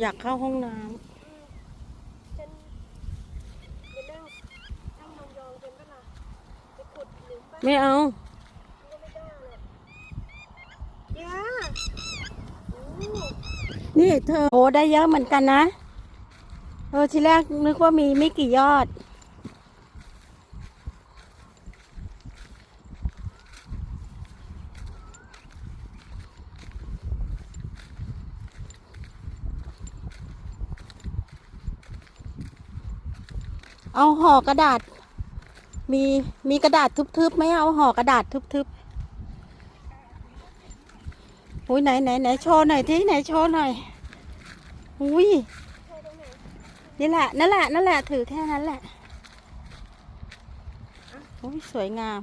อยากเข้าห้องน้ฉันไปนั่งนั่งมองยองๆเป็นเวลาไปขุดหลุมบ้าำไม่เอา ก็ไม่ได้หรอกยาโอ้นี่เธอโอ้ได้เยอะเหมือนกันนะเออทีแรกนึกว่ามีไม่กี่ยอด เอาห่อกระดาษ มีมีกระดาษทึบๆไหมเอาห่อกระดาษทึบๆอุ้ยไหนไหนไหนโชว์หน่อยที่ไหนโชว์หน่อยอุ้ยนี่แหละนั่นแหละนั่นแหละถือแค่นั้นแหละอุ้ยสวยงาม